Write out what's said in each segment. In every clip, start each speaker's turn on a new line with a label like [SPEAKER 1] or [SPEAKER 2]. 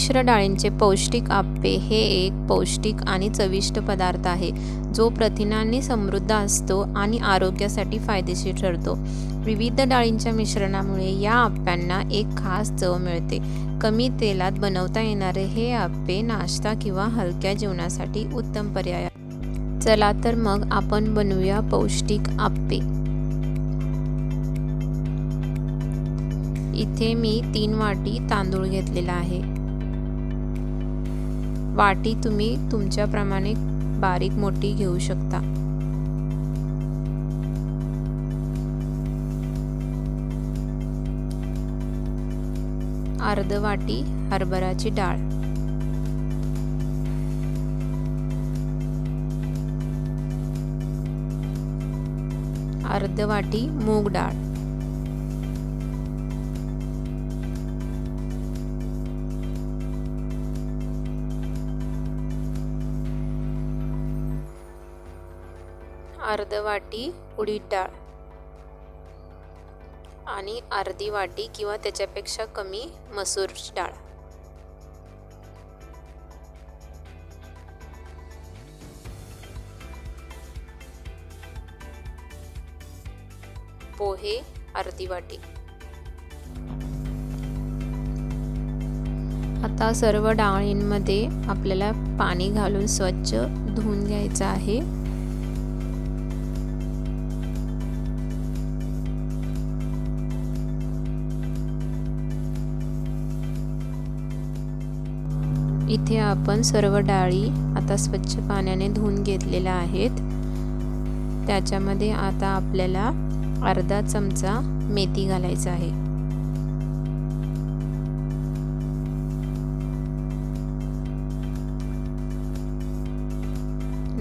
[SPEAKER 1] मिश्र डाळींचे पौष्टिक आप्पे हे एक पौष्टिक आणि चविष्ट पदार्थ आहे जो प्रथिनांनी समृद्ध असतो आणि आरोग्यासाठी फायदेशीर ठरतो. विविध डाळींच्या मिश्रणामुळे या आप्प्यांना एक खास चव मिळते. कमी तेलात बनवता येणारे हे आप्पे नाश्ता किंवा हलक्या जेवणासाठी उत्तम पर्याय आहे. चला तर मग आपण बनवूया पौष्टिक आप्पे. इथे मी तीन वाटी तांदूळ घेतलेला आहे. वाटी तुम्ही तुमच्याप्रमाणे बारीक मोठी घेऊ शकता. अर्ध वाटी हरभराची डाळ. अर्ध वाटी मूग डाळ. अर्ध वाटी उडीद डाळ आणि अर्धी वाटी किंवा त्याच्यापेक्षा कमी मसूरची डाळ. पोहे अर्धी वाटी. आता सर्व डाळींमध्ये आपल्याला पाणी घालून स्वच्छ धुवून घ्यायचं आहे. इथे आपण सर्व डाळी आता स्वच्छ पाण्याने धुवून घेतलेल्या आहेत. त्याच्यामध्ये आता आपल्याला अर्धा चमचा मेथी घालायचा आहे.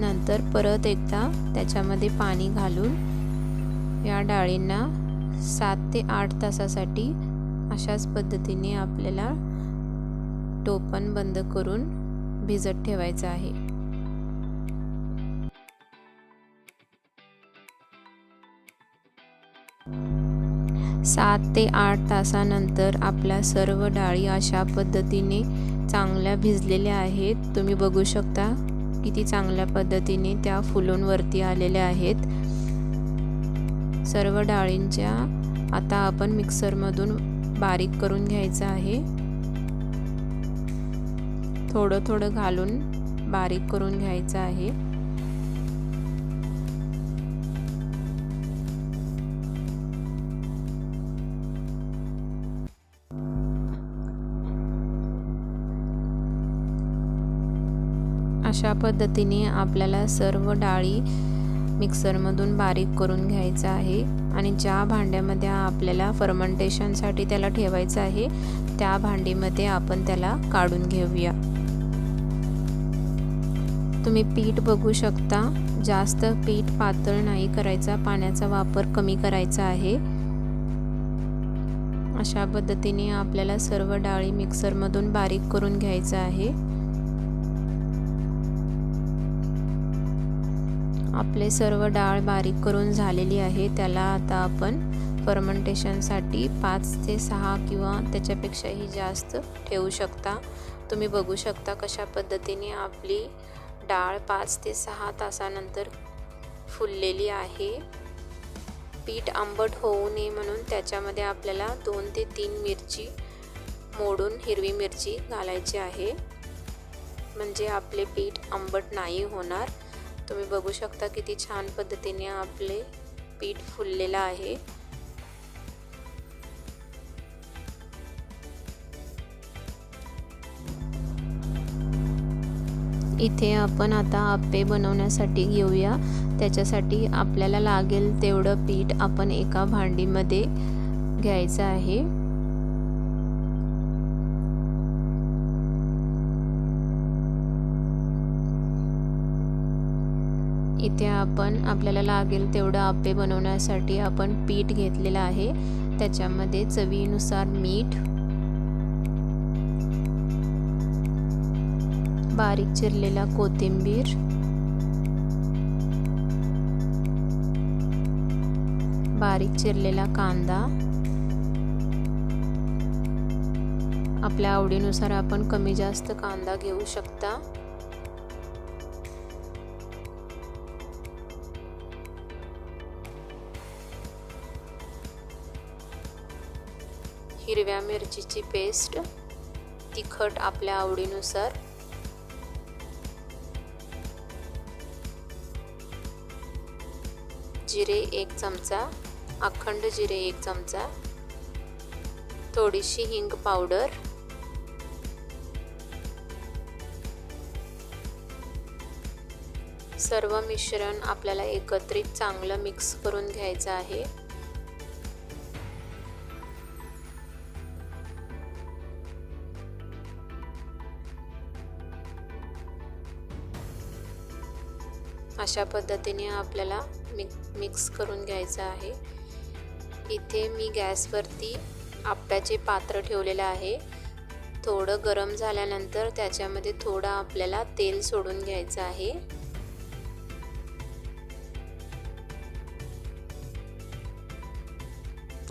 [SPEAKER 1] नंतर परत एकदा त्याच्यामध्ये पाणी घालून या डाळींना सात ते आठ तासासाठी अशाच पद्धतीने आपल्याला टोपण बंद करून भिजत ठेवायचं आहे. सात ते आठ तासानंतर आपल्या सर्व डाळी अशा पद्धतीने चांगल्या भिजलेल्या आहेत. तुम्ही बघू शकता किती चांगल्या पद्धतीने त्या फुलून वरती आलेल्या आहेत. सर्व डाळींच्या आता आपण मिक्सरमधून बारीक करून घ्यायचं आहे. थोडं थोडं घालून बारीक करून घ्यायचं आहे. अशा पद्धतीने आपल्याला सर्व डाळी मिक्सरमधून बारीक करून घ्यायचं आहे आणि ज्या भांड्यामध्ये आपल्याला फर्मंटेशनसाठी त्याला ठेवायचं आहे त्या भांडीमध्ये आपण त्याला काढून घेऊया. तुम्ही पीठ बघू शकता. जास्त पीठ पातळ नाही करायचा पाण्याचा वापर कमी करायचा आहे. अशा पद्धतीने आपल्याला सर्व डाळी मिक्सरमधून बारीक करून घ्यायचं आहे. आपले सर्व डाळ बारीक करून झालेली आहे. त्याला आता आपण फर्मंटेशनसाठी पाच ते सहा किंवा त्याच्यापेक्षाही जास्त ठेवू शकता. तुम्ही बघू शकता कशा पद्धतीने आपली डाळ पाच ते सहा तासानंतर फुललेली आहे. पीठ आंबट होऊ नये म्हणून त्याच्यामध्ये आपल्याला दोन ते तीन मिरची मोडून हिरवी मिरची घालायची आहे. म्हणजे आपले पीठ आंबट नाही होणार. तुम्ही बघू शकता किती छान पद्धतीने आपले पीठ फुललेलं आहे. इथे आपण आता आप्पे बनवण्यासाठी घेऊया. त्याच्यासाठी आपल्याला लागेल तेवढं पीठ आपण एका भांडीमध्ये घ्यायचं आहे. इथे आपण आपल्याला लागेल तेवढं आप्पे बनवण्यासाठी आपण पीठ घेतलेलं आहे. त्याच्यामध्ये चवीनुसार मीठ बारीक चिरलेला कोथिंबीर. बारीक चिरलेला कांदा. आपल्या आवडीनुसार आपण कमी जास्त कांदा घेऊ शकता. हिरव्या मिरचीची पेस्ट तिखट आपल्या आवडीनुसार. जिरे एक चमचा अखंड जिरे एक चमचा थोडीशी हिंग पावडर सर्व मिश्रण आपल्याला एकत्रित चांगलं मिक्स करून घ्यायचं आहे. अशा पद्धतीने आपल्याला मिक मिक्स करून घ्यायचं आहे. इथे मी गॅसवरती आप्याचे पात्र ठेवलेलं आहे. थोडं गरम झाल्यानंतर त्याच्यामध्ये थोडं आपल्याला तेल सोडून घ्यायचं आहे.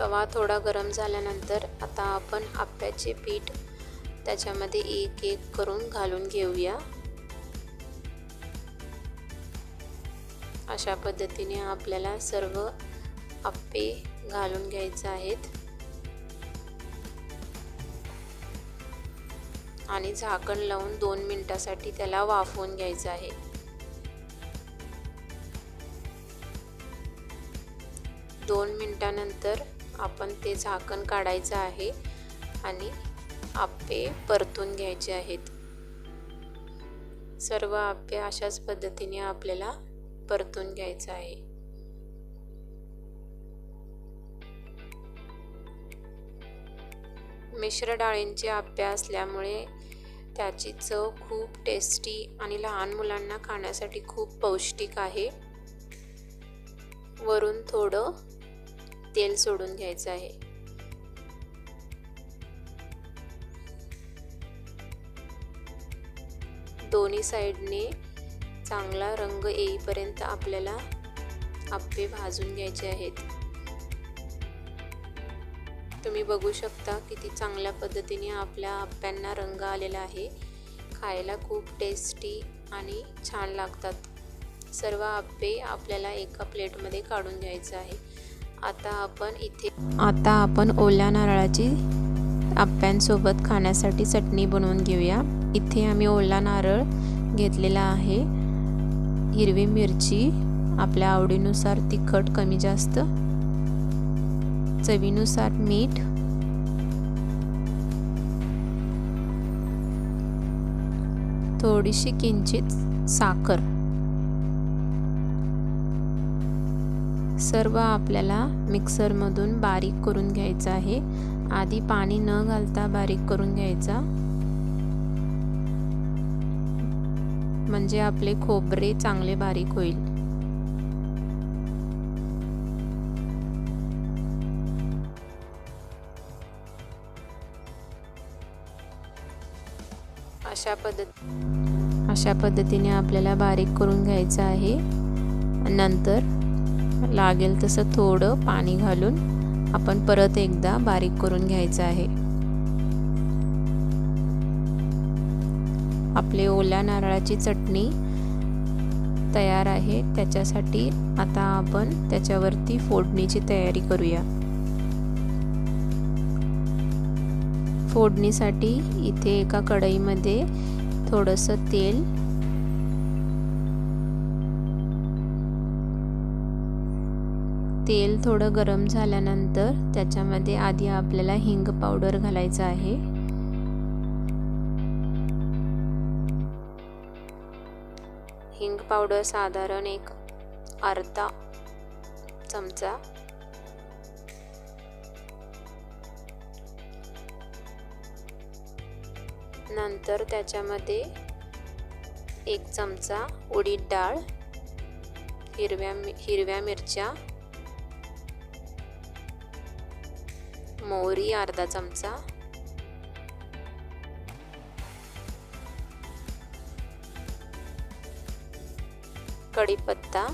[SPEAKER 1] तवा थोडा गरम झाल्यानंतर आता आपण आप्याचे पीठ त्याच्यामध्ये एक एक करून घालून घेऊया. अशा पद्धतीने आपल्याला सर्व आप्पे घालून घ्यायचे आहेत. आणि झाकण लावून दोन मिनटासाठी त्याला वाफवून घ्यायचं आहे. दोन मिनटानंतर आपण ते झाकण काढायचं आहे आणि आप्पे परतून घ्यायचे आहेत. सर्व आप्पे अशाच पद्धतीने आपल्याला परतून घ्यायचं आहे. मिश्र डाळींचे आप्पे असल्यामुळे त्याची चव खूप टेस्टी आणि लहान मुलांना खाण्यासाठी खूप पौष्टिक आहे. वरून थोडं तेल सोडून घ्यायचं आहे. दोन्ही साईडने चांगला रंग येईपर्यंत आपल्याला आप्पे भाजून घ्यायचे आहेत. तुम्ही बघू शकता किती चांगल्या पद्धतीने आपल्या आप्यांना रंग आलेला आहे. खायला खूप टेस्टी आणि छान लागतात. सर्व आप्पे आपल्याला एका प्लेटमध्ये काढून घ्यायचं आहे. आता आपण इथे आता आपण ओल्या नारळाची आप्यांसोबत खाण्यासाठी चटणी बनवून घेऊया. इथे आम्ही ओला नारळ घेतलेला आहे. हिरवी मिरची आपल्या आवडीनुसार तिखट कमी जास्त. चवीनुसार मीठ. थोडीशी किंचित साखर. सर्व आपल्याला मिक्सरमधून बारीक करून घ्यायचं आहे. आधी पाणी न घालता बारीक करून घ्यायचा. म्हणजे आपले खोबरे चांगले बारीक होईल. अशा पद्धत अशा पद्धतीने आपल्याला बारीक करून घ्यायचं आहे. नंतर लागेल तसं थोडं पाणी घालून आपण परत एकदा बारीक करून घ्यायचं आहे. आपले ओल्या नारळाची चटणी तयार आहे. त्याच्यासाठी आता आपण त्याच्यावरती फोडणीची तयारी करूया. फोडणीसाठी इथे एका कढईमध्ये थोडंसं तेल तेल थोडं गरम झाल्यानंतर त्याच्यामध्ये आधी आपल्याला हिंग पावडर घालायचं आहे. पावडर साधारण एक अर्धा चमचा. नंतर त्याच्यामध्ये एक चमचा उडीद डाळ हिरव्या हिरव्या मिरच्या मोहरी अर्धा चमचा कढीपत्ता.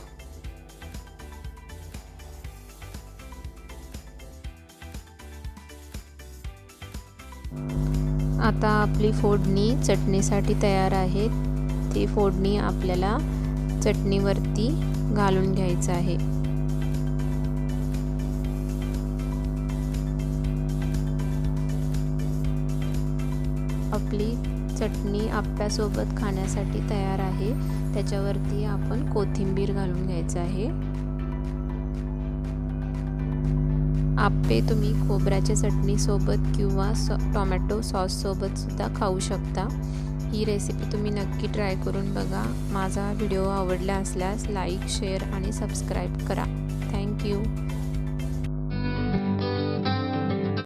[SPEAKER 1] आता आपली फोडणी चटणीसाठी तयार आहे. ती फोडणी आपल्याला चटणीवरती घालून घ्यायचं आहे. आपली चटणी आप्यासोबत खाण्यासाठी तयार आहे. त्याच्यावरती आपण कोथिंबीर घालून घ्यायचं आहे. आप्पे तुम्ही खोबऱ्याच्या चटणीसोबत किंवा सॉ टॉमॅटो सॉससोबतसुद्धा खाऊ शकता. ही रेसिपी तुम्ही नक्की ट्राय करून बघा. माझा व्हिडिओ आवडला असल्यास लाईक शेअर आणि सबस्क्राईब करा. Thank you